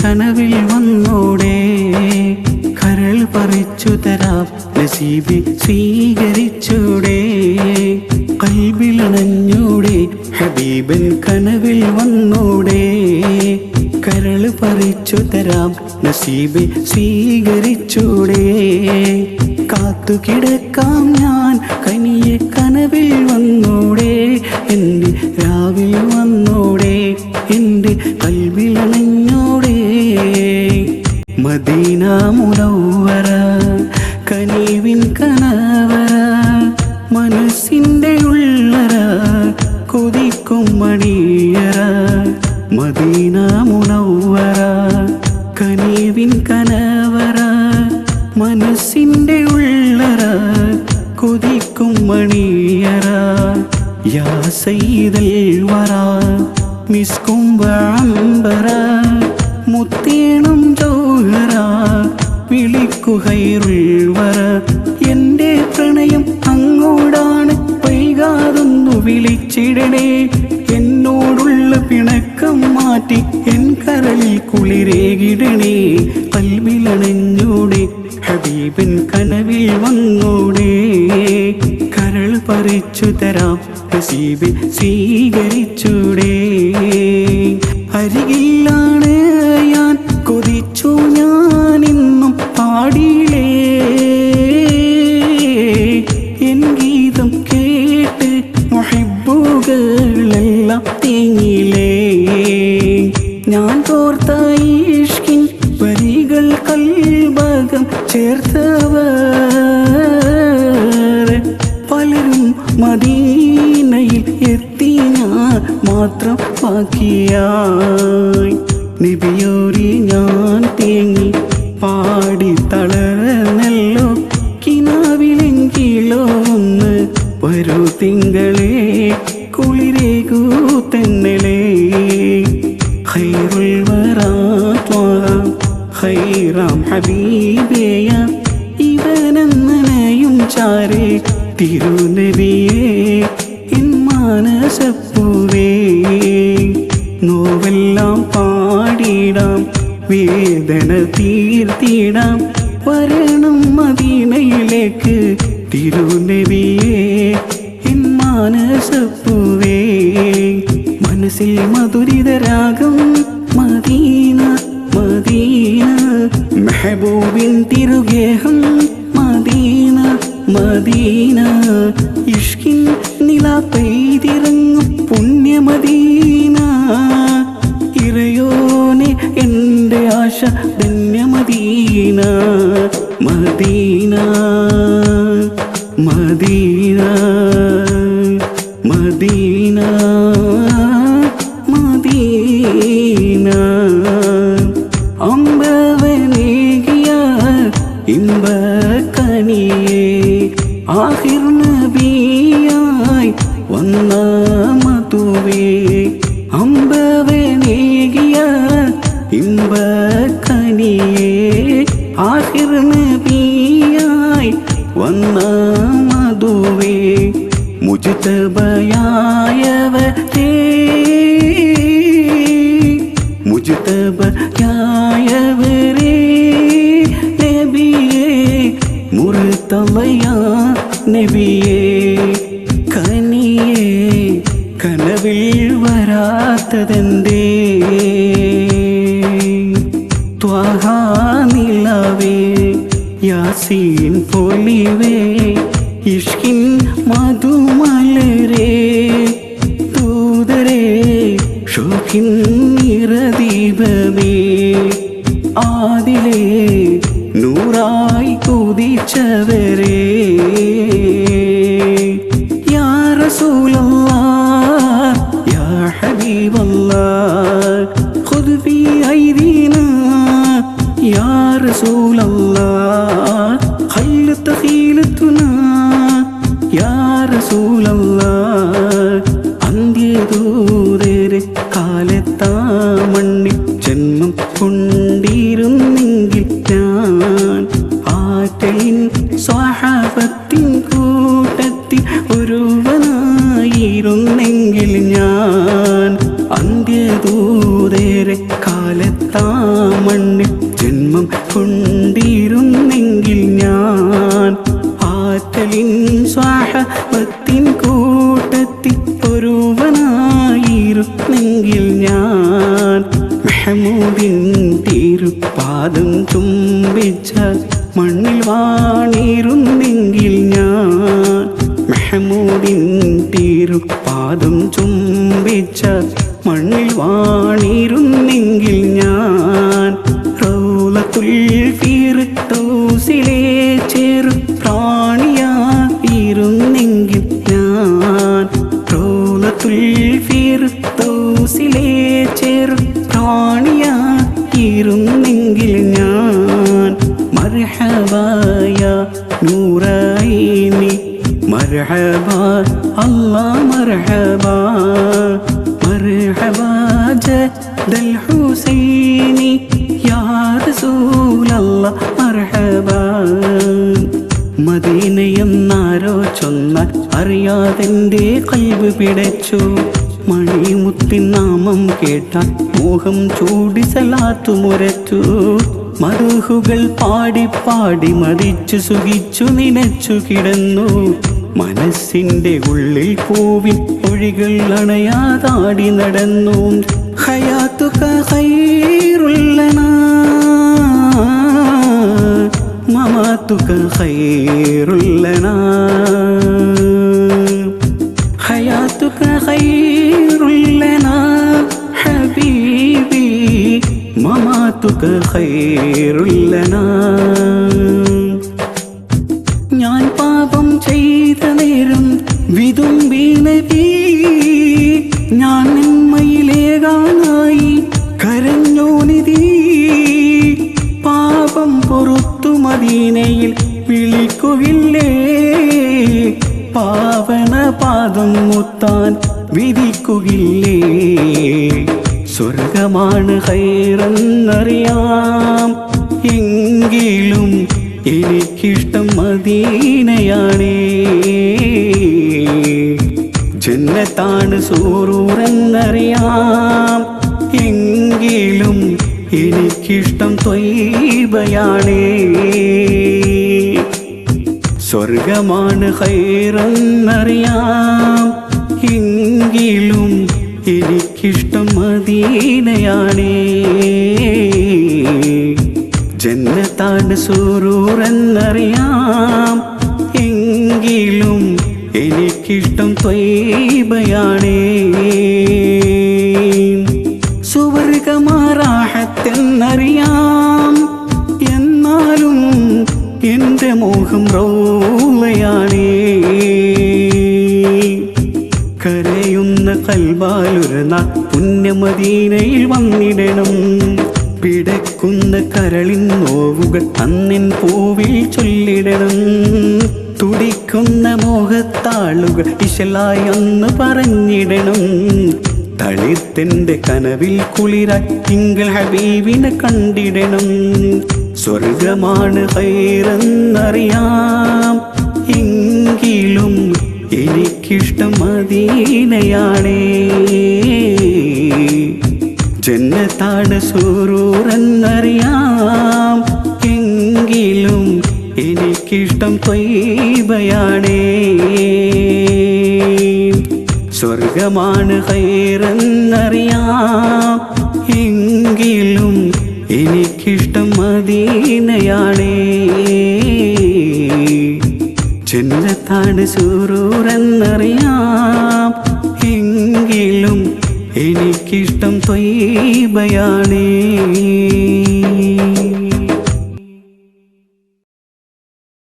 കനവിൽ വന്നോടെ കരൾ പറിച്ചു തരാം നസീബി സ്വീകരിച്ചൂടെ. കൽവിലണഞ്ഞൂടെ ഹബീബൻ കനവിൽ വന്നോടെ. കരൾ പറിച്ചു തരാം നസീബി സ്വീകരിച്ചൂടെ. കാത്തു കിടക്കാം ഞാൻ കനിയെ കനവിൽ വന്നോടെ. എന്റെ രാവിൽ വന്നോടെ. വിളിക്കുകയറുൾ വറ എന്റെ പ്രണയം അങ്ങോടാണ് വൈകാതൊന്നു വിളിച്ചിടണേ. എന്നോടുള്ള പിണക്കം മാറ്റി എൻ കരളിൽ കുളിരേകിടണേ. കൽവിലണഞ്ഞൂടെ ഹബീബൻ കനവിൽ വന്നോടെ. കരൾ പറിച്ചു തരാം നസീബ് സ്വീകരിച്ചൂടെ. അരികിലാണ് മാത്രം ബാക്കിയായി നിബിയോരി ഞാൻ തേങ്ങി പാടി തളർന്നല്ലോ. കിനാവിലെങ്കിലോ ഒന്ന് ഒരു തിങ്കളെ കുളിരേകൂ തെന്നലേ. ഇവനെന്നനയും ചാരേ തിരുനബിയേ മാനസപ്പൂവേ വേദന തീർത്തിടാം? വരണം മദീനയിലേക്ക്. തിരുനബിയേ എൻ മാനസപ്പൂവേ. മനസ്സിൽ മധുരിതരാഗം മദീന മദീന. മെഹബൂബിൻ തിരുഗേഹം മദീന മദീന. ഇഷ്കിൻ നില പെയ്തിറങ്ങും പുണ്യമദീന. ധന്യമദീന Medina Medina Medina Medina അമ്പവനേകിയ ഇമ്പക്കനിയെ Ahir നബിയായി വന്ന മതുവേ അമ്പവനേകിയ മുജിതബയായവരേ മുജിതബയായവരേ നബിയേ മുറുത്തമയാ നബിയേ കനിയേ കനവിൽ വരാത്തതെന്തേ ത്വാഹാ നിലവേ യാസീൻ പൊലിവേ ഇഷ്കിൻ മധുമലരേ ദൂതരേ ഷോഖിൻ നിറദീപമേ. ആദിലേ നൂറായി കുതിച്ചവരേ ഒരുവനായിരുന്നെങ്കിൽ ഞാൻ അന്ത്യദൂതേരെ കാലത്താ മണ്ണിൽ ജന്മം കൊണ്ടിരുന്നെങ്കിൽ ഞാൻ ആറ്റലിൻ സ്വാഹത്തിൻ കൂട്ടത്തിൽ ഒരുവനായിരുന്നെങ്കിൽ ഞാൻ മെഹമൂദിൻ തിരുപാദം ചുംബിച്ച മണ്ണിൽ വാണിരുന്നെങ്കിൽ ഞാൻ മെഹമൂദിൻ തിരുപാദം ചുംബിച്ച മണ്ണിൽ വാണിരുന്നെങ്കിൽ ഞാൻ റൗലത്തുൽ ഞാൻ റൗലത്തുൽ നൂറായി നീ മർഹബ അല്ലാ മർഹബ. മർഹബാ ജദൽ ഹുസൈനി യാ റസൂലല്ലാ മർഹബാ. മദീനയെന്നാരോ ചൊന്ന അറിയാതെന്റെ കൈവ് പിടച്ചു. മണിമുത്തിൻ നാമം കേട്ട മോഹം ചൂടി സലാത്തു മുരച്ചു. മറുഹുകൾ പാടി പാടി മതിച്ചു സുഖിച്ചു നിനച്ചു കിടന്നു. മനസ്സിന്റെ ഉള്ളിൽ പൂവിൻ ഒഴികൾ അണയാതാടി നടന്നു. ഹയാത്തുക ഹൈറുള്ളണ മമാത്തുക ഹബീബി മമാത്തുക കരഞ്ഞോ നിധി? പാപം പൊറത്തു മദീനയിൽ വിളിക്കുകയില്ലേ പാവന പാദം മുത്താൻ വിധിക്കുകയില്ലേ സ്വർഗമാണ് ഹൈറെന്നറിയാം. എങ്കിലും എനിക്കിഷ്ടം മദീനയാണേ. ജന്നത്താണ് സൂറൂറെന്നറിയാം. എങ്കിലും എനിക്കിഷ്ടം ത്വയ്ബയാണേ സ്വർഗമാണ് ഹൈറെന്നറിയാം. എങ്കിലും എനിക്കിഷ്ടം മദീനയാണേ. ജന്നത്താണ് സൂറൂറെന്നറിയാം. എങ്കിലും എനിക്കിഷ്ടം ത്വയ്ബയാണേ കരയുന്ന കൽബാലുരന പുണ്യമദീനയിൽ വന്നിടണം. പിടക്കുന്ന കരളിൻ നോവുകൾ അന്നിൻ പൂവിൽ ചൊല്ലിടണം. തുടിക്കുന്ന മോഹത്താളുകൾ ഇശലായി അന്ന് പറഞ്ഞിടണം. തളിത്തിന്റെ കനവിൽ കുളിരായി തിങ്കൾ ഹബീബിനെ കണ്ടിടണം. സ്വർഗമാണ് കയറെന്നറിയാം എങ്കിലും എനിക്കിഷ്ടം മദീനയാണേ ജന്നത്താണ് സൂറൂറെന്നറിയാം. എങ്കിലും എനിക്കിഷ്ടം തൊയ്ബയാണേ. സ്വർഗമാണ് ഹൈറെന്നറിയാം. എങ്കിലും എനിക്കിഷ്ടം മദീനയാണേ. ജന്നത്താണ് എന്നറിയാം എങ്കിലും എനിക്കിഷ്ടം ത്വയ്ബയാണേ